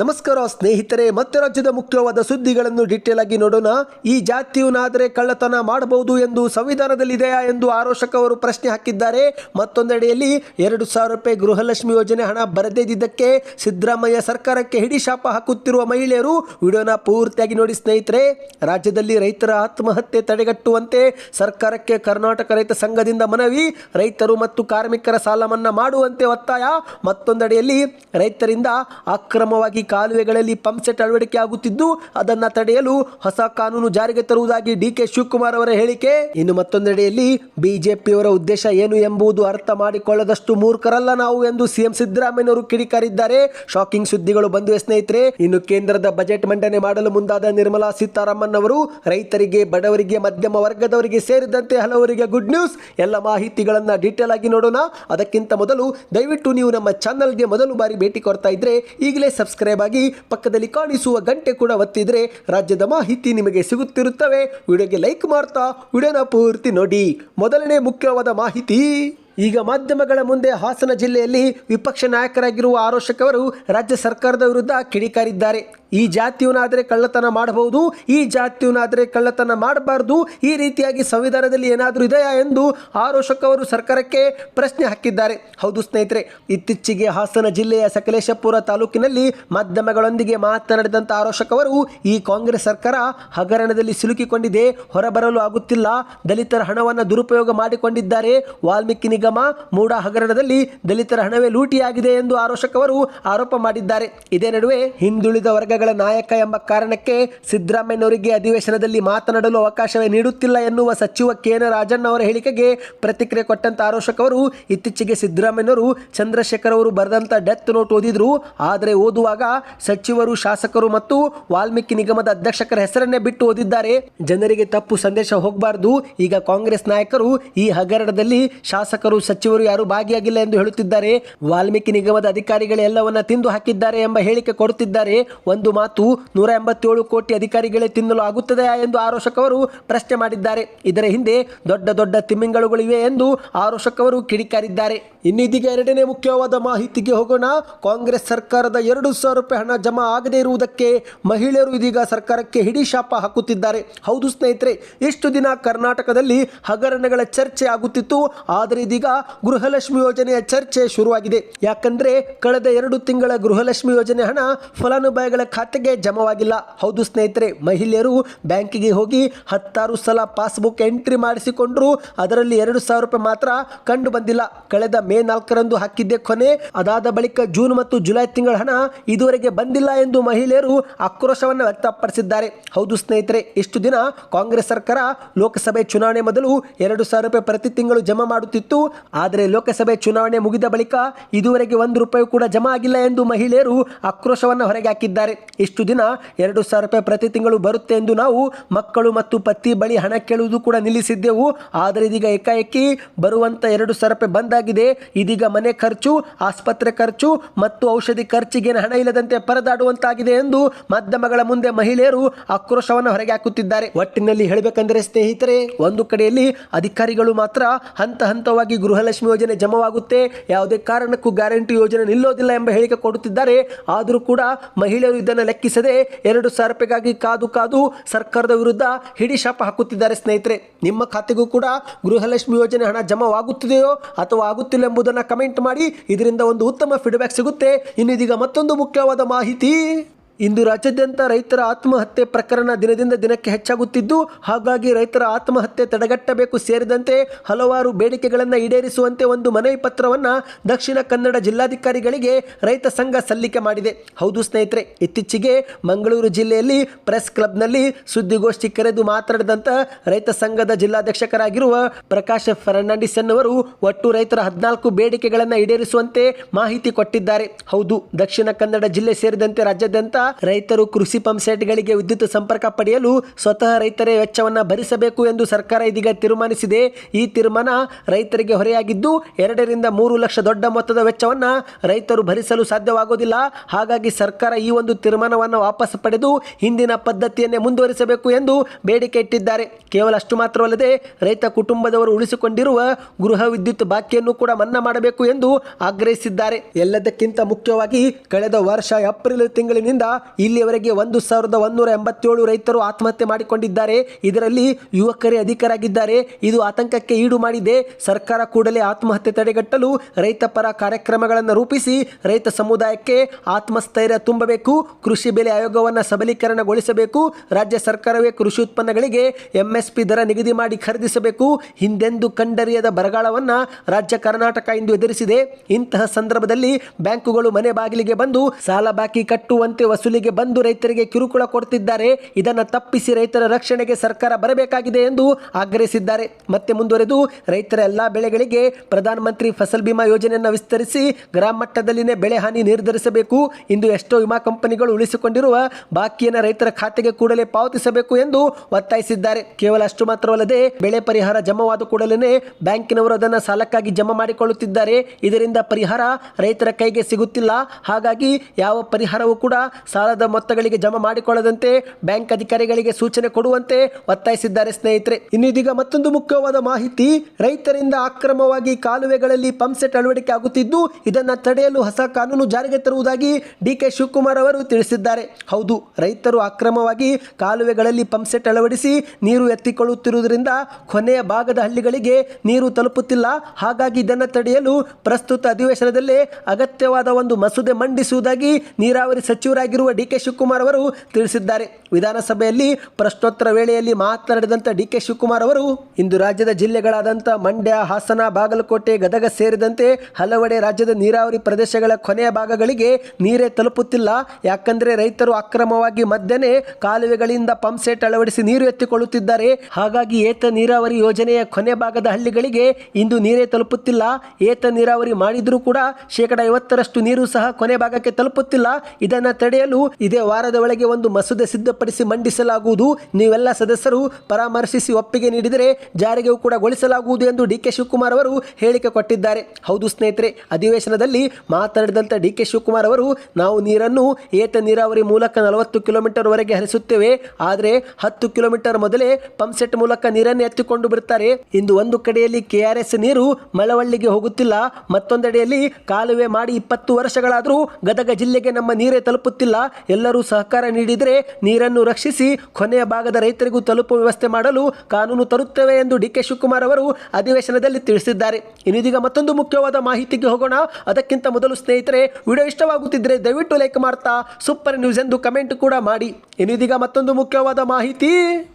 ನಮಸ್ಕಾರ ಸ್ನೇಹಿತರೆ, ಮತ್ತೆ ರಾಜ್ಯದ ಮುಖ್ಯವಾದ ಸುದ್ದಿಗಳನ್ನು ಡಿಟೇಲ್ ಆಗಿ ನೋಡೋಣ. ಈ ಜಾತಿಯವನಾದರೆ ಕಳ್ಳತನ ಮಾಡಬಹುದು ಎಂದು ಸಂವಿಧಾನದಲ್ಲಿದೆಯಾ ಎಂದು ಆರೋಷಕ ಅವರು ಪ್ರಶ್ನೆ ಹಾಕಿದ್ದಾರೆ. ಮತ್ತೊಂದೆಡೆಯಲ್ಲಿ ಎರಡು ಸಾವಿರ ರೂಪಾಯಿ ಗೃಹಲಕ್ಷ್ಮಿ ಯೋಜನೆ ಹಣ ಬರದಿದ್ದಕ್ಕೆ ಸಿದ್ದರಾಮಯ್ಯ ಸರ್ಕಾರಕ್ಕೆ ಹಿಡಿಶಾಪ ಹಾಕುತ್ತಿರುವ ಮಹಿಳೆಯರು ವಿಡಿಯೋನ ಪೂರ್ತಿಯಾಗಿ ನೋಡಿ ಸ್ನೇಹಿತರೆ, ರಾಜ್ಯದಲ್ಲಿ ರೈತರ ಆತ್ಮಹತ್ಯೆ ತಡೆಗಟ್ಟುವಂತೆ ಸರ್ಕಾರಕ್ಕೆ ಕರ್ನಾಟಕ ರೈತ ಸಂಘದಿಂದ ಮನವಿ, ರೈತರು ಮತ್ತು ಕಾರ್ಮಿಕರ ಸಾಲ ಮನ್ನಾ ಮಾಡುವಂತೆ ಒತ್ತಾಯ. ಮತ್ತೊಂದೆಡೆಯಲ್ಲಿ ರೈತರಿಂದ ಅಕ್ರಮವಾಗಿ ಕಾಲುವೆಗಳಲ್ಲಿ ಪಂಪ್ಸೆಟ್ ಅಳವಡಿಕೆ ಆಗುತ್ತಿದ್ದು, ಅದನ್ನು ತಡೆಯಲು ಹೊಸ ಕಾನೂನು ಜಾರಿಗೆ ತರುವುದಾಗಿ ಡಿಕೆ ಶಿವಕುಮಾರ್ ಅವರ ಹೇಳಿಕೆ. ಇನ್ನು ಮತ್ತೊಂದೆಡೆಯಲ್ಲಿ ಬಿಜೆಪಿಯವರ ಉದ್ದೇಶ ಏನು ಎಂಬುದು ಅರ್ಥ ಮಾಡಿಕೊಳ್ಳದಷ್ಟು ಮೂರ್ಖರಲ್ಲ ನಾವು ಎಂದು ಸಿಎಂ ಸಿದ್ದರಾಮಯ್ಯನವರು ಕಿಡಿಕಾರಿದ್ದಾರೆ. ಶಾಕಿಂಗ್ ಸುದ್ದಿಗಳು ಬಂದಿವೆ ಸ್ನೇಹಿತರೆ, ಇನ್ನು ಕೇಂದ್ರದ ಬಜೆಟ್ ಮಂಡನೆ ಮಾಡಲು ಮುಂದಾದ ನಿರ್ಮಲಾ ಸೀತಾರಾಮನ್ ಅವರು ರೈತರಿಗೆ, ಬಡವರಿಗೆ, ಮಧ್ಯಮ ವರ್ಗದವರಿಗೆ ಸೇರಿದಂತೆ ಹಲವರಿಗೆ ಗುಡ್ ನ್ಯೂಸ್. ಎಲ್ಲ ಮಾಹಿತಿಗಳನ್ನ ಡೀಟೇಲ್ ಆಗಿ ನೋಡೋಣ. ಅದಕ್ಕಿಂತ ಮೊದಲು ದಯವಿಟ್ಟು ನೀವು ನಮ್ಮ ಚಾನಲ್ಗೆ ಮೊದಲು ಬಾರಿ ಭೇಟಿ ಕೊಡ್ತಾ ಇದ್ರೆ ಈಗಲೇ ಸಬ್ಸ್ಕ್ರೈಬ್ ಆಗಿ ಪಕ್ಕದಲ್ಲಿ ಕಾಣಿಸುವ ಗಂಟೆ ಕೂಡ ಒತ್ತಿದ್ರೆ ರಾಜ್ಯದ ಮಾಹಿತಿ ನಿಮಗೆ ಸಿಗುತ್ತಿರುತ್ತವೆ. ವಿಡಿಯೋಗೆ ಲೈಕ್ ಮಾಡ್ತಾ ವಿಡಿಯೋನ ಪೂರ್ತಿ ನೋಡಿ. ಮೊದಲನೇ ಮುಖ್ಯವಾದ ಮಾಹಿತಿ. ಈಗ ಮಾಧ್ಯಮಗಳ ಮುಂದೆ ಹಾಸನ ಜಿಲ್ಲೆಯಲ್ಲಿ ವಿಪಕ್ಷ ನಾಯಕರಾಗಿರುವ ಆರೋಷಕ್ ಅವರು ರಾಜ್ಯ ಸರ್ಕಾರದ ವಿರುದ್ಧ ಕಿಡಿಕಾರಿದ್ದಾರೆ. ಈ ಜಾತಿಯವನಾದರೆ ಕಳ್ಳತನ ಮಾಡಬಹುದು, ಈ ಜಾತಿಯವನಾದರೆ ಕಳ್ಳತನ ಮಾಡಬಾರ್ದು, ಈ ರೀತಿಯಾಗಿ ಸಂವಿಧಾನದಲ್ಲಿ ಏನಾದರೂ ಇದೆಯಾ ಎಂದು ಆರೋಷಕವರು ಸರ್ಕಾರಕ್ಕೆ ಪ್ರಶ್ನೆ ಹಾಕಿದ್ದಾರೆ. ಹೌದು ಸ್ನೇಹಿತರೆ, ಇತ್ತೀಚೆಗೆ ಹಾಸನ ಜಿಲ್ಲೆಯ ಸಕಲೇಶಪುರ ತಾಲೂಕಿನಲ್ಲಿ ಮಾಧ್ಯಮಗಳೊಂದಿಗೆ ಮಾತನಾಡಿದಂಥ ಆರೋಷಕ್ ಅವರು, ಈ ಕಾಂಗ್ರೆಸ್ ಸರ್ಕಾರ ಹಗರಣದಲ್ಲಿ ಸಿಲುಕಿಕೊಂಡಿದೆ, ಹೊರಬರಲು ಆಗುತ್ತಿಲ್ಲ, ದಲಿತರ ಹಣವನ್ನು ದುರುಪಯೋಗ ಮಾಡಿಕೊಂಡಿದ್ದಾರೆ, ವಾಲ್ಮೀಕಿ ನಿಗಮ ಮೂಡ ಹಗರಣದಲ್ಲಿ ದಲಿತರ ಹಣವೇ ಲೂಟಿಯಾಗಿದೆ ಎಂದು ಆರೋಷಕ್ ಅವರು ಆರೋಪ ಮಾಡಿದ್ದಾರೆ. ಇದೇ ನಡುವೆ ಹಿಂದುಳಿದ ವರ್ಗಗಳ ನಾಯಕ ಎಂಬ ಕಾರಣಕ್ಕೆ ಸಿದ್ದರಾಮಯ್ಯನವರಿಗೆ ಅಧಿವೇಶನದಲ್ಲಿ ಮಾತನಾಡಲು ಅವಕಾಶವೇ ನೀಡುತ್ತಿಲ್ಲ ಎನ್ನುವ ಸಚಿವ ಕೆ ರಾಜಣ್ಣ ಅವರ ಹೇಳಿಕೆಗೆ ಪ್ರತಿಕ್ರಿಯೆ ಕೊಟ್ಟಂತ ಆರೋಷಕ್ ಅವರು, ಇತ್ತೀಚೆಗೆ ಸಿದ್ದರಾಮಯ್ಯನವರು ಚಂದ್ರಶೇಖರ್ ಅವರು ಬರೆದಂತ ಡೆತ್ ನೋಟ್ ಓದಿದ್ರು. ಆದರೆ ಓದುವಾಗ ಸಚಿವರು, ಶಾಸಕರು ಮತ್ತು ವಾಲ್ಮೀಕಿ ನಿಗಮದ ಅಧ್ಯಕ್ಷಕರ ಹೆಸರನ್ನೇ ಬಿಟ್ಟು ಓದಿದ್ದಾರೆ. ಜನರಿಗೆ ತಪ್ಪು ಸಂದೇಶ ಹೋಗಬಾರದು. ಈಗ ಕಾಂಗ್ರೆಸ್ ನಾಯಕರು ಈ ಹಗರಣದಲ್ಲಿ ಶಾಸಕರು, ಸಚಿವರು ಯಾರು ಭಾಗಿಯಾಗಿಲ್ಲ ಎಂದು ಹೇಳುತ್ತಿದ್ದಾರೆ. ವಾಲ್ಮೀಕಿ ನಿಗಮದ ಅಧಿಕಾರಿಗಳು ಎಲ್ಲವನ್ನ ತಿಂದು ಹಾಕಿದ್ದಾರೆ ಎಂಬ ಹೇಳಿಕೆ ಕೊಡುತ್ತಿದ್ದಾರೆ. ಒಂದು ಮಾತು ನೂರ ಎಂಬತ್ತೇಳು ಕೋಟಿ ಅಧಿಕಾರಿಗಳೇ ತಿನ್ನಲು ಆಗುತ್ತದೆ ಎಂದು ಆರೋಷಕ್ ಅವರು ಪ್ರಶ್ನೆ ಮಾಡಿದ್ದಾರೆ. ಇದರ ಹಿಂದೆ ದೊಡ್ಡ ದೊಡ್ಡ ತಿಮ್ಮಿಂಗಳುಗಳಿವೆ ಎಂದು ಆರೋಷಕ್ ಅವರು ಕಿಡಿಕಾರಿದ್ದಾರೆ. ಇನ್ನಿದೀಗ ಎರಡನೇ ಮುಖ್ಯವಾದ ಮಾಹಿತಿಗೆ ಹೋಗೋಣ. ಕಾಂಗ್ರೆಸ್ ಸರ್ಕಾರದ ಎರಡು ಸಾವಿರ ರೂಪಾಯಿ ಹಣ ಜಮಾ ಆಗದೇ ಇರುವುದಕ್ಕೆ ಮಹಿಳೆಯರು ಇದೀಗ ಸರ್ಕಾರಕ್ಕೆ ಹಿಡಿ ಶಾಪ ಹಾಕುತ್ತಿದ್ದಾರೆ. ಹೌದು ಸ್ನೇಹಿತರೆ, ಇಷ್ಟು ದಿನ ಕರ್ನಾಟಕದಲ್ಲಿ ಹಗರಣಗಳ ಚರ್ಚೆ ಆಗುತ್ತಿತ್ತು. ಆದರೆ ಇದೀಗ ಗೃಹಲಕ್ಷ್ಮಿ ಯೋಜನೆಯ ಚರ್ಚೆ ಶುರುವಾಗಿದೆ. ಯಾಕಂದ್ರೆ ಕಳೆದ ಎರಡು ತಿಂಗಳ ಗೃಹಲಕ್ಷ್ಮಿ ಯೋಜನೆ ಹಣ ಫಲಾನುಭವಿಗಳ ಖಾತೆಗೆ ಜಮವಾಗಿಲ್ಲ. ಹೌದು ಸ್ನೇಹಿತರೆ, ಮಹಿಳೆಯರು ಬ್ಯಾಂಕಿಗೆ ಹೋಗಿ ಹತ್ತಾರು ಸಲ ಪಾಸ್ಬುಕ್ ಎಂಟ್ರಿ ಮಾಡಿಸಿಕೊಂಡ್ರು. ಅದರಲ್ಲಿ ಎರಡು ಸಾವಿರ ರೂಪಾಯಿ ಮಾತ್ರ ಕಂಡು ಬಂದಿಲ್ಲ. ಕಳೆದ ಮೇ ನಾಲ್ಕರಂದು ಹಾಕಿದ್ದೆ ಕೊನೆ. ಅದಾದ ಬಳಿಕ ಜೂನ್ ಮತ್ತು ಜುಲೈ ತಿಂಗಳ ಹಣ ಇದುವರೆಗೆ ಬಂದಿಲ್ಲ ಎಂದು ಮಹಿಳೆಯರು ಆಕ್ರೋಶವನ್ನು ವ್ಯಕ್ತಪಡಿಸಿದ್ದಾರೆ. ಹೌದು ಸ್ನೇಹಿತರೆ, ಇಷ್ಟು ದಿನ ಕಾಂಗ್ರೆಸ್ ಸರ್ಕಾರ ಲೋಕಸಭೆ ಚುನಾವಣೆ ಮೊದಲು ಎರಡು ಸಾವಿರ ರೂಪಾಯಿ ಪ್ರತಿ ತಿಂಗಳು ಜಮಾ ಮಾಡುತ್ತಿತ್ತು. ಆದರೆ ಲೋಕಸಭೆ ಚುನಾವಣೆ ಮುಗಿದ ಬಳಿಕ ಇದುವರೆಗೆ ಒಂದು ರೂಪಾಯಿ ಕೂಡ ಜಮಾ ಆಗಿಲ್ಲ ಎಂದು ಮಹಿಳೆಯರು ಆಕ್ರೋಶವನ್ನು ಹೊರಗೆ ಹಾಕಿದ್ದಾರೆ. ಇಷ್ಟು ದಿನ ಎರಡು ಸಾವಿರ ರೂಪಾಯಿ ಪ್ರತಿ ತಿಂಗಳು ಬರುತ್ತೆ ಎಂದು ನಾವು ಮಕ್ಕಳು ಮತ್ತು ಪತಿ ಬಳಿ ಹಣ ಕೇಳುವುದು ಕೂಡ ನಿಲ್ಲಿಸಿದ್ದೆವು. ಆದರೆ ಇದೀಗ ಏಕಾಏಕಿ ಬರುವಂತ ಎರಡು ಸಾವಿರ ರೂಪಾಯಿ ಬಂದಾಗಿದೆ. ಇದೀಗ ಮನೆ ಖರ್ಚು, ಆಸ್ಪತ್ರೆ ಖರ್ಚು ಮತ್ತು ಔಷಧಿ ಖರ್ಚಿಗೆ ಹಣ ಇಲ್ಲದಂತೆ ಪರದಾಡುವಂತಾಗಿದೆ ಎಂದು ಮಾಧ್ಯಮಗಳ ಮುಂದೆ ಮಹಿಳೆಯರು ಆಕ್ರೋಶವನ್ನು ಹೊರಗೆ ಹಾಕುತ್ತಿದ್ದಾರೆ. ಒಟ್ಟಿನಲ್ಲಿ ಹೇಳಬೇಕಂದ್ರೆ ಸ್ನೇಹಿತರೆ, ಒಂದು ಕಡೆಯಲ್ಲಿ ಅಧಿಕಾರಿಗಳು ಮಾತ್ರ ಹಂತ ಹಂತವಾಗಿ ಗೃಹಲಕ್ಷ್ಮಿ ಯೋಜನೆ ಜಮವಾಗುತ್ತೆ. ಯಾವುದೇ ಕಾರಣಕ್ಕೂ ಗ್ಯಾರಂಟಿ ಯೋಜನೆ ನಿಲ್ಲೋದಿಲ್ಲ ಎಂಬ ಹೇಳಿಕೆ ಕೊಡುತ್ತಿದ್ದಾರೆ. ಆದರೂ ಕೂಡ ಮಹಿಳೆಯರು ಇದನ್ನು ಲೆಕ್ಕಿಸದೆ ಎರಡು ಸಾವಿರ ರೂಪಾಯಿಗಾಗಿ ಕಾದು ಕಾದು ಸರ್ಕಾರದ ವಿರುದ್ಧ ಹಿಡಿ ಶಾಪ ಹಾಕುತ್ತಿದ್ದಾರೆ ಸ್ನೇಹಿತರೆ. ನಿಮ್ಮ ಖಾತೆಗೂ ಕೂಡ ಗೃಹಲಕ್ಷ್ಮಿ ಯೋಜನೆ ಹಣ ಜಮವಾಗುತ್ತಿದೆಯೋ ಅಥವಾ ಆಗುತ್ತಿಲ್ಲ ಎಂಬುದನ್ನು ಕಮೆಂಟ್ ಮಾಡಿ. ಇದರಿಂದ ಒಂದು ಉತ್ತಮ ಫೀಡ್ಬ್ಯಾಕ್ ಸಿಗುತ್ತೆ. ಇನ್ನು ಇದೀಗ ಮತ್ತೊಂದು ಮುಖ್ಯವಾದ ಮಾಹಿತಿ. ಇಂದು ರಾಜ್ಯಾದ್ಯಂತ ರೈತರ ಆತ್ಮಹತ್ಯೆ ಪ್ರಕರಣ ದಿನದಿಂದ ದಿನಕ್ಕೆ ಹೆಚ್ಚಾಗುತ್ತಿದ್ದು, ಹಾಗಾಗಿ ರೈತರ ಆತ್ಮಹತ್ಯೆ ತಡೆಗಟ್ಟಬೇಕು ಸೇರಿದಂತೆ ಹಲವಾರು ಬೇಡಿಕೆಗಳನ್ನು ಈಡೇರಿಸುವಂತೆ ಒಂದು ಮನವಿ ಪತ್ರವನ್ನು ದಕ್ಷಿಣ ಕನ್ನಡ ಜಿಲ್ಲಾಧಿಕಾರಿಗಳಿಗೆ ರೈತ ಸಂಘ ಸಲ್ಲಿಕೆ ಮಾಡಿದೆ. ಹೌದು ಸ್ನೇಹಿತರೆ, ಇತ್ತೀಚೆಗೆ ಮಂಗಳೂರು ಜಿಲ್ಲೆಯಲ್ಲಿ ಪ್ರೆಸ್ ಕ್ಲಬ್ನಲ್ಲಿ ಸುದ್ದಿಗೋಷ್ಠಿ ಕರೆದು ಮಾತನಾಡಿದಂಥ ರೈತ ಸಂಘದ ಜಿಲ್ಲಾಧ್ಯಕ್ಷಕರಾಗಿರುವ ಪ್ರಕಾಶ್ ಫರ್ನಾಂಡಿಸ್ ಅನ್ನುವರು ಒಟ್ಟು ರೈತರ ಹದಿನಾಲ್ಕು ಬೇಡಿಕೆಗಳನ್ನು ಈಡೇರಿಸುವಂತೆ ಮಾಹಿತಿ ಕೊಟ್ಟಿದ್ದಾರೆ. ಹೌದು, ದಕ್ಷಿಣ ಕನ್ನಡ ಜಿಲ್ಲೆ ಸೇರಿದಂತೆ ರಾಜ್ಯಾದ್ಯಂತ ರೈತರು ಕೃಷಿ ಪಂಪ್ಸೆಟ್ಗಳಿಗೆ ವಿದ್ಯುತ್ ಸಂಪರ್ಕ ಪಡೆಯಲು ಸ್ವತಃ ರೈತರೇ ವೆಚ್ಚವನ್ನು ಭರಿಸಬೇಕು ಎಂದು ಸರ್ಕಾರ ಇದೀಗ ತೀರ್ಮಾನಿಸಿದೆ. ಈ ತೀರ್ಮಾನ ರೈತರಿಗೆ ಹೊರೆಯಾಗಿದ್ದು, ಎರಡರಿಂದ ಮೂರು ಲಕ್ಷ ದೊಡ್ಡ ಮೊತ್ತದ ವೆಚ್ಚವನ್ನು ರೈತರು ಭರಿಸಲು ಸಾಧ್ಯವಾಗುವುದಿಲ್ಲ ಹಾಗಾಗಿ ಸರ್ಕಾರ ಈ ಒಂದು ತೀರ್ಮಾನವನ್ನು ವಾಪಸ್ ಪಡೆದು ಹಿಂದಿನ ಪದ್ಧತಿಯನ್ನೇ ಮುಂದುವರಿಸಬೇಕು ಎಂದು ಬೇಡಿಕೆ ಇಟ್ಟಿದ್ದಾರೆ. ಕೇವಲ ಅಷ್ಟು ಮಾತ್ರವಲ್ಲದೆ ರೈತ ಕುಟುಂಬದವರು ಉಳಿಸಿಕೊಂಡಿರುವ ಗೃಹ ವಿದ್ಯುತ್ ಬಾಕಿಯನ್ನು ಕೂಡ ಮನ್ನಾ ಮಾಡಬೇಕು ಎಂದು ಆಗ್ರಹಿಸಿದ್ದಾರೆ. ಎಲ್ಲದಕ್ಕಿಂತ ಮುಖ್ಯವಾಗಿ ಕಳೆದ ವರ್ಷ ಏಪ್ರಿಲ್ ತಿಂಗಳಿನಿಂದ ಇಲ್ಲಿಯವರೆಗೆ ಒಂದು ಸಾವಿರದ ಒಂದೂರ ಎಂಬತ್ತೇಳು ರೈತರು ಆತ್ಮಹತ್ಯೆ ಮಾಡಿಕೊಂಡಿದ್ದಾರೆ. ಇದರಲ್ಲಿ ಯುವಕರೇ ಅಧಿಕರಾಗಿದ್ದಾರೆ ಇದು ಆತಂಕಕ್ಕೆ ಈಡು ಮಾಡಿದೆ. ಸರ್ಕಾರ ಕೂಡಲೇ ಆತ್ಮಹತ್ಯೆ ತಡೆಗಟ್ಟಲು ರೈತ ಪರ ಕಾರ್ಯಕ್ರಮಗಳನ್ನು ರೂಪಿಸಿ ರೈತ ಸಮುದಾಯಕ್ಕೆ ಆತ್ಮಸ್ಥೈರ್ಯ ತುಂಬಬೇಕು. ಕೃಷಿ ಬೆಲೆ ಆಯೋಗವನ್ನು ಸಬಲೀಕರಣಗೊಳಿಸಬೇಕು. ರಾಜ್ಯ ಸರ್ಕಾರವೇ ಕೃಷಿ ಉತ್ಪನ್ನಗಳಿಗೆ ಎಂಎಸ್ಪಿ ದರ ನಿಗದಿ ಮಾಡಿ ಖರೀದಿಸಬೇಕು. ಹಿಂದೆಂದು ಕಂಡರಿಯದ ಬರಗಾಲವನ್ನ ರಾಜ್ಯ ಕರ್ನಾಟಕ ಇಂದು ಎದುರಿಸಿದೆ. ಇಂತಹ ಸಂದರ್ಭದಲ್ಲಿ ಬ್ಯಾಂಕುಗಳು ಮನೆ ಬಾಗಿಲಿಗೆ ಬಂದು ಸಾಲ ಬಾಕಿ ಕಟ್ಟುವಂತೆ ವಸೂಲಿಗೆ ಬಂದು ರೈತರಿಗೆ ಕಿರುಕುಳ ಕೊಡ್ತಿದ್ದಾರೆ. ಇದನ್ನು ತಪ್ಪಿಸಿ ರೈತರ ರಕ್ಷಣೆಗೆ ಸರ್ಕಾರ ಬರಬೇಕಾಗಿದೆ ಎಂದು ಆಗ್ರಹಿಸಿದ್ದಾರೆ. ಮತ್ತೆ ಮುಂದುವರೆದು, ರೈತರ ಎಲ್ಲಾ ಬೆಳೆಗಳಿಗೆ ಪ್ರಧಾನಮಂತ್ರಿ ಫಸಲ್ ಬಿಮಾ ಯೋಜನೆಯನ್ನು ವಿಸ್ತರಿಸಿ ಗ್ರಾಮ ಮಟ್ಟದಲ್ಲಿನೇ ಬೆಳೆ ಹಾನಿ ನಿರ್ಧರಿಸಬೇಕು. ಇಂದು ಎಷ್ಟೋ ವಿಮಾ ಕಂಪನಿಗಳು ಉಳಿಸಿಕೊಂಡಿರುವ ಬಾಕಿಯನ್ನು ರೈತರ ಖಾತೆಗೆ ಕೂಡಲೇ ಪಾವತಿಸಬೇಕು ಎಂದು ಒತ್ತಾಯಿಸಿದ್ದಾರೆ. ಕೇವಲ ಅಷ್ಟು ಮಾತ್ರವಲ್ಲದೆ, ಬೆಳೆ ಪರಿಹಾರ ಜಮಾವಾದ ಕೂಡಲೇ ಬ್ಯಾಂಕಿನವರು ಅದನ್ನು ಸಾಲಕ್ಕಾಗಿ ಜಮಾ ಮಾಡಿಕೊಳ್ಳುತ್ತಿದ್ದಾರೆ. ಇದರಿಂದ ಪರಿಹಾರ ರೈತರ ಕೈಗೆ ಸಿಗುತ್ತಿಲ್ಲ. ಹಾಗಾಗಿ ಯಾವ ಪರಿಹಾರವೂ ಕೂಡ ಸಾಲದ ಮೊತ್ತಗಳಿಗೆ ಜಮಾ ಮಾಡಿಕೊಳ್ಳದಂತೆ ಬ್ಯಾಂಕ್ ಅಧಿಕಾರಿಗಳಿಗೆ ಸೂಚನೆ ಕೊಡುವಂತೆ ಒತ್ತಾಯಿಸಿದ್ದಾರೆ ಸ್ನೇಹಿತರೆ. ಇನ್ನು ಇದೀಗ ಮತ್ತೊಂದು ಮುಖ್ಯವಾದ ಮಾಹಿತಿ, ರೈತರಿಂದ ಅಕ್ರಮವಾಗಿ ಕಾಲುವೆಗಳಲ್ಲಿ ಪಂಪ್ಸೆಟ್ ಅಳವಡಿಕೆ ಆಗುತ್ತಿದ್ದು, ಇದನ್ನ ತಡೆಯಲು ಹೊಸ ಕಾನೂನು ಜಾರಿಗೆ ತರುವುದಾಗಿ ಡಿ ಕೆ ಶಿವಕುಮಾರ್ ಅವರು ತಿಳಿಸಿದ್ದಾರೆ. ಹೌದು, ರೈತರು ಅಕ್ರಮವಾಗಿ ಕಾಲುವೆಗಳಲ್ಲಿ ಪಂಪ್ಸೆಟ್ ಅಳವಡಿಸಿ ನೀರು ಎತ್ತಿಕೊಳ್ಳುತ್ತಿರುವುದರಿಂದ ಕೊನೆಯ ಭಾಗದ ಹಳ್ಳಿಗಳಿಗೆ ನೀರು ತಲುಪುತ್ತಿಲ್ಲ. ಹಾಗಾಗಿ ಇದನ್ನು ತಡೆಯಲು ಪ್ರಸ್ತುತ ಅಧಿವೇಶನದಲ್ಲೇ ಅಗತ್ಯವಾದ ಒಂದು ಮಸೂದೆ ಮಂಡಿಸುವುದಾಗಿ ನೀರಾವರಿ ಸಚಿವರಾಗಿರುವ ಡಿ ಕೆ ಶಿವಕುಮಾರ್ ಅವರು ತಿಳಿಸಿದ್ದಾರೆ. ವಿಧಾನಸಭೆಯಲ್ಲಿ ಪ್ರಶ್ನೋತ್ತರ ವೇಳೆಯಲ್ಲಿ ಮಾತನಾಡಿದಂಥ ಡಿ ಕೆ ಶಿವಕುಮಾರ್ ಅವರು, ಇಂದು ರಾಜ್ಯದ ಜಿಲ್ಲೆಗಳಾದಂಥ ಮಂಡ್ಯ, ಹಾಸನ, ಬಾಗಲಕೋಟೆ ಗದಗ ಸೇರಿದಂತೆ ಹಲವೆಡೆ ರಾಜ್ಯದ ನೀರಾವರಿ ಪ್ರದೇಶಗಳ ಕೊನೆಯ ಭಾಗಗಳಿಗೆ ನೀರೇ ತಲುಪುತ್ತಿಲ್ಲ. ಯಾಕಂದ್ರೆ ರೈತರು ಅಕ್ರಮವಾಗಿ ಮಧ್ಯಾಹ್ನ ಕಾಲುವೆಗಳಿಂದ ಪಂಪ್ ಸೆಟ್ ಅಳವಡಿಸಿ ನೀರು ಎತ್ತಿಕೊಳ್ಳುತ್ತಿದ್ದಾರೆ. ಹಾಗಾಗಿ ಏತ ನೀರಾವರಿ ಯೋಜನೆಯ ಕೊನೆ ಭಾಗದ ಹಳ್ಳಿಗಳಿಗೆ ಇಂದು ನೀರೇ ತಲುಪುತ್ತಿಲ್ಲ. ಏತ ನೀರಾವರಿ ಮಾಡಿದ್ರೂ ಕೂಡ ಶೇಕಡ ಐವತ್ತರಷ್ಟು ನೀರು ಸಹ ಕೊನೆ ಭಾಗಕ್ಕೆ ತಲುಪುತ್ತಿಲ್ಲ. ಇದನ್ನ ತಡೆಯಲು ಇದೇ ವಾರದ ಒಳಗೆ ಒಂದು ಮಸೂದೆ ಸಿದ್ಧಪಡಿಸಿ ಮಂಡಿಸಲಾಗುವುದು. ನೀವೆಲ್ಲ ಸದಸ್ಯರು ಪರಾಮರ್ಶಿಸಿ ಒಪ್ಪಿಗೆ ನೀಡಿದರೆ ಜಾರಿಗೆ ಕೂಡ ಗೊಳಿಸಲಾಗುವುದು ಎಂದು ಡಿ ಕೆ ಶಿವಕುಮಾರ್ ಅವರು ಹೇಳಿಕೆ ಕೊಟ್ಟಿದ್ದಾರೆ. ಹೌದು ಸ್ನೇಹಿತರೆ, ಅಧಿವೇಶನದಲ್ಲಿ ಮಾತನಾಡಿದಂಥ ಡಿ ಕೆ ಶಿವಕುಮಾರ್ ಅವರು, ನಾವು ನೀರನ್ನು ಏತ ನೀರಾವರಿ ಮೂಲಕ ನಲವತ್ತು ಕಿಲೋಮೀಟರ್ ವರೆಗೆ ಹರಿಸುತ್ತೇವೆ. ಆದರೆ ಹತ್ತು ಕಿಲೋಮೀಟರ್ ಮೊದಲೇ ಪಂಪ್ ಸೆಟ್ ಮೂಲಕ ನೀರನ್ನು ಎತ್ತಿಕೊಂಡು ಬಿಡುತ್ತಾರೆ ಇಂದು ಒಂದು ಕಡೆಯಲ್ಲಿ ಕೆಆರ್ಎಸ್ ನೀರು ಮಳವಳ್ಳಿಗೆ ಹೋಗುತ್ತಿಲ್ಲ. ಮತ್ತೊಂದೆಡೆಯಲ್ಲಿ ಕಾಲುವೆ ಮಾಡಿ ಇಪ್ಪತ್ತು ವರ್ಷಗಳಾದರೂ ಗದಗ ಜಿಲ್ಲೆಗೆ ನಮ್ಮ ನೀರೇ ತಲುಪುತ್ತಿಲ್ಲ. ಎಲ್ಲರೂ ಸಹಕಾರ ನೀಡಿದರೆ ನೀರನ್ನು ರಕ್ಷಿಸಿ ಕೊನೆಯ ಭಾಗದ ರೈತರಿಗೂ ತಲುಪುವ ವ್ಯವಸ್ಥೆ ಮಾಡಲು ಕಾನೂನು ತರುತ್ತೇವೆ ಎಂದು ಡಿ ಕೆ ಶಿವಕುಮಾರ್ ಅವರು ಅಧಿವೇಶನದಲ್ಲಿ ತಿಳಿಸಿದ್ದಾರೆ. ಇನ್ನಿದೀಗ ಮತ್ತೊಂದು ಮುಖ್ಯವಾದ ಮಾಹಿತಿಗೆ ಹೋಗೋಣ. ಅದಕ್ಕಿಂತ ಮೊದಲು ಸ್ನೇಹಿತರೆ, ವಿಡಿಯೋ ಇಷ್ಟವಾಗುತ್ತಿದ್ದರೆ ದಯವಿಟ್ಟು ಲೈಕ್ ಮಾಡ್ತಾ, ಸೂಪರ್ ನ್ಯೂಸ್ ಎಂದು ಕಮೆಂಟ್ ಕೂಡ ಮಾಡಿ. ಇನ್ನಿದೀಗ ಮತ್ತೊಂದು ಮುಖ್ಯವಾದ ಮಾಹಿತಿ.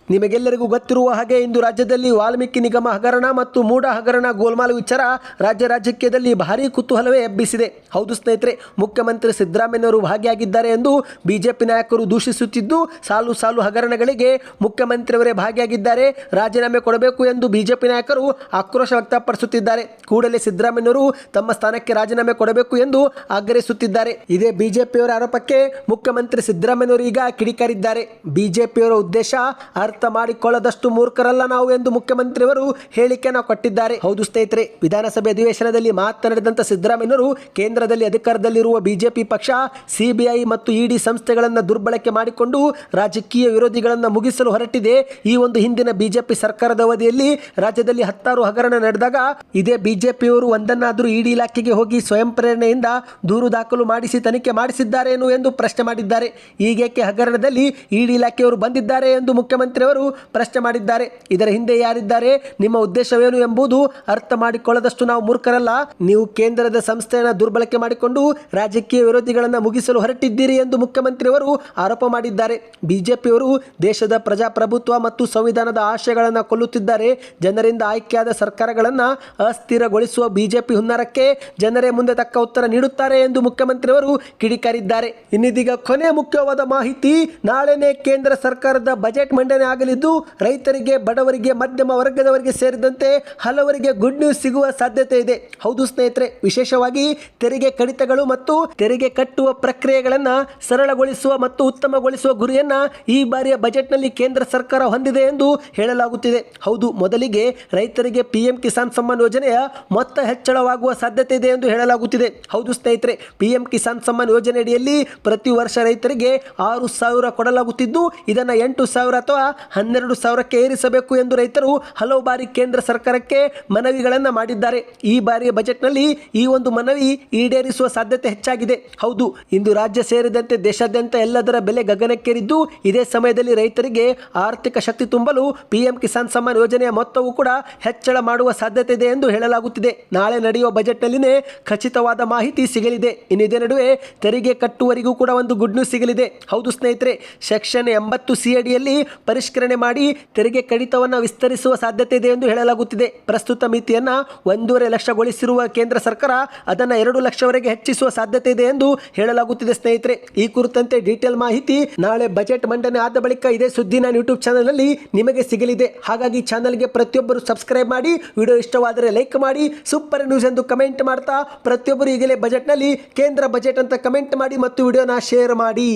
ನಿಮಗೆಲ್ಲರಿಗೂ ಗೊತ್ತಿರುವ ಹಾಗೆ ಇಂದು ರಾಜ್ಯದಲ್ಲಿ ವಾಲ್ಮೀಕಿ ನಿಗಮ ಹಗರಣ ಮತ್ತು ಮೂಡ ಹಗರಣ ಗೋಲ್ಮಾಲ್ ವಿಚಾರ ರಾಜ್ಯ ರಾಜಕೀಯದಲ್ಲಿ ಭಾರೀ ಕುತೂಹಲವೇ ಎಬ್ಬಿಸಿದೆ. ಹೌದು ಸ್ನೇಹಿತರೆ, ಮುಖ್ಯಮಂತ್ರಿ ಸಿದ್ದರಾಮಯ್ಯನವರು ಭಾಗಿಯಾಗಿದ್ದಾರೆ ಎಂದು ಬಿಜೆಪಿ ನಾಯಕರು ದೂಷಿಸುತ್ತಿದ್ದು ಸಾಲು ಸಾಲು ಹಗರಣಗಳಿಗೆ ಮುಖ್ಯಮಂತ್ರಿಯವರೇ ಭಾಗಿಯಾಗಿದ್ದಾರೆ. ರಾಜೀನಾಮೆ ಕೊಡಬೇಕು ಎಂದು ಬಿಜೆಪಿ ನಾಯಕರು ಆಕ್ರೋಶ ವ್ಯಕ್ತಪಡಿಸುತ್ತಿದ್ದಾರೆ. ಕೂಡಲೇ ಸಿದ್ದರಾಮಯ್ಯನವರು ತಮ್ಮ ಸ್ಥಾನಕ್ಕೆ ರಾಜೀನಾಮೆ ಕೊಡಬೇಕು ಎಂದು ಆಗ್ರಹಿಸುತ್ತಿದ್ದಾರೆ. ಇದೇ ಬಿಜೆಪಿಯವರ ಆರೋಪಕ್ಕೆ ಮುಖ್ಯಮಂತ್ರಿ ಸಿದ್ದರಾಮಯ್ಯನವರು ಈಗ ಕಿಡಿಕಾರಿದ್ದಾರೆ. ಬಿಜೆಪಿಯವರ ಉದ್ದೇಶ ಅರ್ಥ ಮಾಡಿಕೊಳ್ಳದಷ್ಟು ಮೂರ್ಖರಲ್ಲ ನಾವು ಎಂದು ಮುಖ್ಯಮಂತ್ರಿಯವರು ಹೇಳಿಕೆಯನ್ನು ಕೊಟ್ಟಿದ್ದಾರೆ. ಹೌದು ಸ್ನೇಹಿತರೆ, ವಿಧಾನಸಭೆ ಅಧಿವೇಶನದಲ್ಲಿ ಮಾತನಾಡಿದಂಥ ಸಿದ್ದರಾಮಯ್ಯನವರು ಕೇಂದ್ರದಲ್ಲಿ ಅಧಿಕಾರದಲ್ಲಿರುವ ಬಿಜೆಪಿ ಪಕ್ಷ, ಸಿಬಿಐ ಮತ್ತು ಇಡಿ ಸಂಸ್ಥೆಗಳನ್ನು ದುರ್ಬಳಕೆ ಮಾಡಿಕೊಂಡು ರಾಜಕೀಯ ವಿರೋಧಿಗಳನ್ನು ಮುಗಿಸಲು ಹೊರಟಿದೆ. ಈ ಒಂದು ಹಿಂದಿನ ಬಿಜೆಪಿ ಸರ್ಕಾರದ ಅವಧಿಯಲ್ಲಿ ರಾಜ್ಯದಲ್ಲಿ ಹತ್ತಾರು ಹಗರಣ ನಡೆದಾಗ ಇದೇ ಬಿಜೆಪಿಯವರು ಒಂದನ್ನಾದರೂ ಇಡಿ ಇಲಾಖೆಗೆ ಹೋಗಿ ಸ್ವಯಂ ಪ್ರೇರಣೆಯಿಂದ ದೂರು ದಾಖಲು ಮಾಡಿಸಿ ತನಿಖೆ ಮಾಡಿಸಿದ್ದಾರೇನು ಎಂದು ಪ್ರಶ್ನೆ ಮಾಡಿದ್ದಾರೆ. ಈಗೇಕೆ ಹಗರಣದಲ್ಲಿ ಇಡಿ ಇಲಾಖೆಯವರು ಬಂದಿದ್ದಾರೆ ಎಂದು ಮುಖ್ಯಮಂತ್ರಿಯವರು ಪ್ರಶ್ನೆ ಮಾಡಿದ್ದಾರೆ. ಇದರ ಹಿಂದೆ ಯಾರಿದ್ದಾರೆ? ನಿಮ್ಮ ಉದ್ದೇಶವೇನು ಎಂಬುದು ಅರ್ಥ ಮಾಡಿಕೊಳ್ಳದಷ್ಟು ನಾವು ಮೂರ್ಖರಲ್ಲ. ನೀವು ಕೇಂದ್ರದ ಸಂಸ್ಥೆಯನ್ನು ದುರ್ಬಳಕೆ ಮಾಡಿಕೊಂಡು ರಾಜಕೀಯ ವಿರೋಧಿಗಳನ್ನು ಮುಗಿಸಲು ಹೊರಟಿದ್ದೀರಿ ಎಂದು ಮುಖ್ಯಮಂತ್ರಿಯವರು ಆರೋಪ ಮಾಡಿದ್ದಾರೆ. ಬಿಜೆಪಿಯವರು ದೇಶದ ಪ್ರಜಾಪ್ರಭುತ್ವ ಮತ್ತು ಸಂವಿಧಾನದ ಆಶಯಗಳನ್ನು ಕೊಲ್ಲುತ್ತಿದ್ದಾರೆ. ಜನರಿಂದ ಆಯ್ಕೆಯಾದ ಸರ್ಕಾರಗಳನ್ನು ಅಸ್ಥಿರಗೊಳಿಸುವ ಬಿಜೆಪಿ ಹುನ್ನಾರಕ್ಕೆ ಜನರೇ ಮುಂದೆ ತಕ್ಕ ಉತ್ತರ ನೀಡುತ್ತಾರೆ ಎಂದು ಮುಖ್ಯಮಂತ್ರಿಯವರು ಕಿಡಿಕಾರಿದ್ದಾರೆ. ಇನ್ನಿದೀಗ ಕೊನೆ ಮುಖ್ಯವಾದ ಮಾಹಿತಿ, ನಾಳೆನೇ ಕೇಂದ್ರ ಸರ್ಕಾರದ ಬಜೆಟ್ ಮಂಡನೆ ಆಗಲಿದ್ದು, ರೈತರಿಗೆ, ಬಡವರಿಗೆ, ಮಧ್ಯಮ ವರ್ಗದವರಿಗೆ ಸೇರಿದಂತೆ ಹಲವರಿಗೆ ಗುಡ್ ನ್ಯೂಸ್ ಸಿಗುವ ಸಾಧ್ಯತೆ ಇದೆ. ಹೌದು ಸ್ನೇಹಿತರೆ, ವಿಶೇಷವಾಗಿ ತೆರಿಗೆ ಕಡಿತಗಳು ಮತ್ತು ತೆರಿಗೆ ಕಟ್ಟುವ ಪ್ರಕ್ರಿಯೆಗಳನ್ನು ಸರಳಗೊಳಿಸುವ ಮತ್ತು ಉತ್ತಮಗೊಳಿಸುವ ಗುರಿಯನ್ನ ಈ ಬಾರಿಯ ಬಜೆಟ್ನಲ್ಲಿ ಕೇಂದ್ರ ಸರ್ಕಾರ ಹೊಂದಿದೆ ಎಂದು ಹೇಳಲಾಗುತ್ತಿದೆ. ಹೌದು, ಮೊದಲಿಗೆ ರೈತರಿಗೆ ಪಿಎಂ ಕಿಸಾನ್ ಸಮ್ಮಾನ್ ಯೋಜನೆಯ ಮೊತ್ತ ಹೆಚ್ಚಳವಾಗುವ ಸಾಧ್ಯತೆ ಇದೆ ಎಂದು ಹೇಳಲಾಗುತ್ತಿದೆ. ಹೌದು ಸ್ನೇಹಿತರೆ, ಪಿಎಂ ಕಿಸಾನ್ ಸಮ್ಮಾನ್ ಯೋಜನೆ ಅಡಿಯಲ್ಲಿ ಪ್ರತಿ ವರ್ಷ ರೈತರಿಗೆ ಆರು ಸಾವಿರ ಕೊಡಲಾಗುತ್ತಿದ್ದು, ಇದನ್ನು ಎಂಟು ಸಾವಿರ ಅಥವಾ ಹನ್ನೆರಡು ಸಾವಿರಕ್ಕೆ ಏರಿಸಬೇಕು ಎಂದು ರೈತರು ಹಲವು ಬಾರಿ ಕೇಂದ್ರ ಸರ್ಕಾರಕ್ಕೆ ಮನವಿಗಳನ್ನು ಮಾಡಿದ್ದಾರೆ. ಈ ಬಾರಿಯ ಬಜೆಟ್ನಲ್ಲಿ ಈ ಒಂದು ಮನವಿ ಈಡೇರಿಸುವ ಸಾಧ್ಯತೆ ಹೆಚ್ಚಾಗಿದೆ. ಹೌದು, ಇಂದು ರಾಜ್ಯ ಸೇರಿದಂತೆ ದೇಶಾದ್ಯಂತ ಎಲ್ಲದರ ಬೆಲೆ ಗಗನಕ್ಕೇರಿದ್ದು ಇದೇ ಸಮಯದಲ್ಲಿ ರೈತರಿಗೆ ಆರ್ಥಿಕ ಶಕ್ತಿ ತುಂಬಲು ಪಿಎಂ ಕಿಸಾನ್ ಸಮ್ಮಾನ್ ಯೋಜನೆಯ ಮೊತ್ತವು ಕೂಡ ಹೆಚ್ಚಳ ಮಾಡುವ ಸಾಧ್ಯತೆ ಇದೆ ಎಂದು ಹೇಳಲಾಗುತ್ತಿದೆ. ನಾಳೆ ನಡೆಯುವ ಬಜೆಟ್ನಲ್ಲಿನೇ ಖಚಿತವಾದ ಮಾಹಿತಿ ಸಿಗಲಿದೆ. ಇದೇ ನಡುವೆ ತೆರಿಗೆ ಕಟ್ಟುವರಿಗೂ ಕೂಡ ಒಂದು ಗುಡ್ ನ್ಯೂಸ್ ಸಿಗಲಿದೆ. ಹೌದು ಸ್ನೇಹಿತರೆ ಸೆಕ್ಷನ್ ಎಂಬತ್ತು ಸಿ ಅಡಿಯಲ್ಲಿ ಪರಿಷ್ಕರಣೆ ಮಾಡಿ ತೆರಿಗೆ ಕಡಿತವನ್ನು ವಿಸ್ತರಿಸುವ ಸಾಧ್ಯತೆ ಇದೆ ಎಂದು ಹೇಳಲಾಗುತ್ತಿದೆ. ಪ್ರಸ್ತುತ ಮಿತಿಯನ್ನು ಒಂದೂವರೆ ಲಕ್ಷಗೊಳಿಸಿರುವ ಕೇಂದ್ರ ಸರ್ಕಾರ ಅದನ್ನು ಎರಡು ಲಕ್ಷವರೆಗೆ ಹೆಚ್ಚಿಸುವ ಸಾಧ್ಯತೆ ಇದೆ ಎಂದು ಹೇಳಲಾಗುತ್ತಿದೆ ಸ್ನೇಹಿತರೆ. ಈ ಕುರಿತಂತೆ ಡೀಟೇಲ್ ಮಾಹಿತಿ ನಾಳೆ ಬಜೆಟ್ ಮಂಡನೆ ಆದ ಬಳಿಕ ಇದೇ ಸುದ್ದಿ ನಾನು ಯೂಟ್ಯೂಬ್ ಚಾನಲ್ನಲ್ಲಿ ನಿಮಗೆ ಸಿಗಲಿದೆ. ಹಾಗಾಗಿ ಚಾನಲ್ಗೆ ಪ್ರತಿಯೊಬ್ಬರು ಸಬ್ಸ್ಕ್ರೈಬ್ ಮಾಡಿ ವಿಡಿಯೋ ಇಷ್ಟವಾದರೆ ಲೈಕ್ ಮಾಡಿ ಸೂಪರ್ ನ್ಯೂಸ್ ಎಂದು ಕಮೆಂಟ್ ಮಾಡ್ತಾ ಪ್ರತಿಯೊಬ್ಬರು ಈಗಲೇ ಬಜೆಟ್ನಲ್ಲಿ ಕೇಂದ್ರ ಬಜೆಟ್ ಅಂತ ಕಮೆಂಟ್ ಮಾಡಿ ಮತ್ತು ವಿಡಿಯೋನ ಶೇರ್ ಮಾಡಿ.